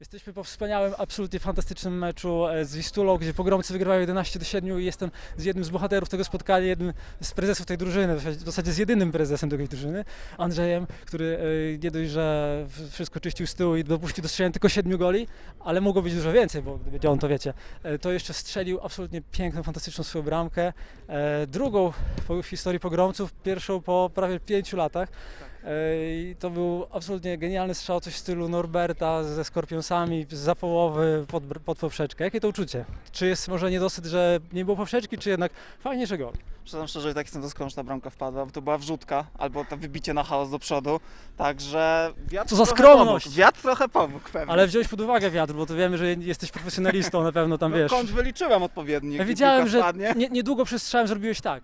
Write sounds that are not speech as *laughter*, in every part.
Jesteśmy po wspaniałym, absolutnie fantastycznym meczu e, z Wistulą, gdzie pogromcy wygrywają 11 do 7 i jestem z jednym z bohaterów tego spotkania, jednym z prezesów tej drużyny, w zasadzie- z jedynym prezesem tej drużyny, Andrzejem, który e, nie dość, że wszystko czyścił z tyłu i dopuścił do strzelania tylko 7 goli, ale mogło być dużo więcej, bo gdyby on to wiecie, e, to jeszcze strzelił absolutnie piękną, fantastyczną swoją bramkę. Drugą w historii pogromców, pierwszą po prawie 5 latach. I to był absolutnie genialny strzał, coś w stylu Norberta ze Skorpionsami, z połowy pod, pod poprzeczkę. Jakie to uczucie? Czy jest może niedosyt, że nie było poprzeczki, czy jednak fajnie, że gol? Przyznam szczerze, że tak jestem że ta bramka wpadła, bo to była wrzutka, albo to wybicie na chaos do przodu, także wiatr Co za skromność! Pomógł. Wiatr trochę pomógł pewnie. Ale wziąłeś pod uwagę wiatr, bo to wiemy, że jesteś profesjonalistą, na pewno tam no, wiesz. kąt wyliczyłem odpowiedni. Ja piłka że nie, niedługo przed strzałem zrobiłeś tak.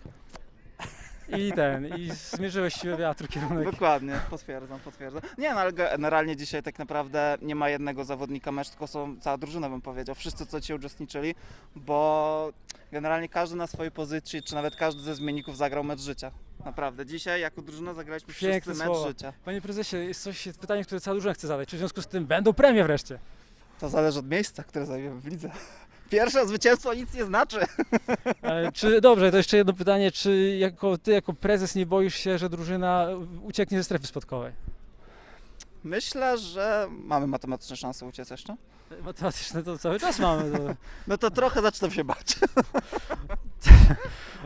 I ten, i zmierzyłeś siłę wiatru kierunek. Dokładnie, potwierdzam, potwierdzam. Nie, no ale generalnie dzisiaj tak naprawdę nie ma jednego zawodnika mecz, tylko są cała drużyna bym powiedział, wszyscy co ci uczestniczyli, bo generalnie każdy na swojej pozycji, czy nawet każdy ze zmienników zagrał mecz życia. Naprawdę, dzisiaj jako drużyna zagraliśmy Piękne wszyscy mecz słowa. życia. Panie prezesie, jest coś, pytanie, które cała drużyna chce zadać. Czy w związku z tym będą premie wreszcie? To zależy od miejsca, które zajmiemy w lidze. Pierwsze zwycięstwo nic nie znaczy. *laughs* E, Czy dobrze, to jeszcze jedno pytanie, czy jako ty jako prezes nie boisz się, że drużyna ucieknie ze strefy spadkowej? Myślę, że mamy matematyczne szanse uciec jeszcze. Matematyczne to cały czas mamy. To... *laughs* No to trochę zaczynam się bać. *laughs*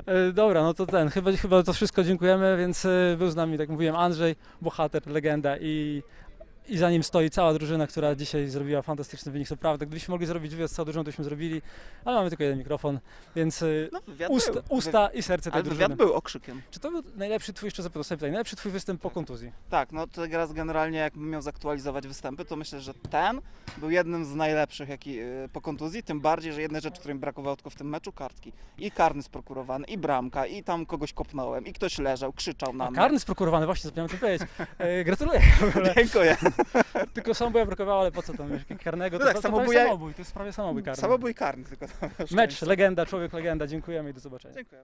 E, Dobra, no to ten, chyba, chyba to wszystko dziękujemy, więc e, był z nami, tak mówiłem, Andrzej, bohater, legenda i, i za nim stoi cała drużyna, która dzisiaj zrobiła fantastyczny wynik. To prawda, gdybyśmy mogli zrobić wywiad z całą drużyną, to byśmy zrobili, ale mamy tylko jeden mikrofon, więc e, No, wywiad usta, i serce tej Ale drużyny. wywiad był okrzykiem. Czy to był najlepszy twój, jeszcze zapytam sobie najlepszy twój występ po kontuzji? Tak, no teraz generalnie jakbym miał zaktualizować występy, to myślę, że ten był jednym z najlepszych jaki, y, po kontuzji, tym bardziej, że jedne rzeczy, które mi brakowało tylko w tym meczu, kartki. I karny sprokurowany, i bramka, i tam kogoś kopnąłem, i ktoś leżał, krzyczał na A mnie. karny sprokurowany, właśnie zapomniałem to powiedzieć. *laughs* E, gratuluję. Dziękuję. *laughs* Tylko samobója brakowało, ale po co tam wiesz, karnego? No To, tak, to, to, jest samobój, to jest prawie samobój karny. Samobój karny tylko tam. Mecz, legenda, człowiek legenda, dziękujemy i do zobaczenia. Dziękuję.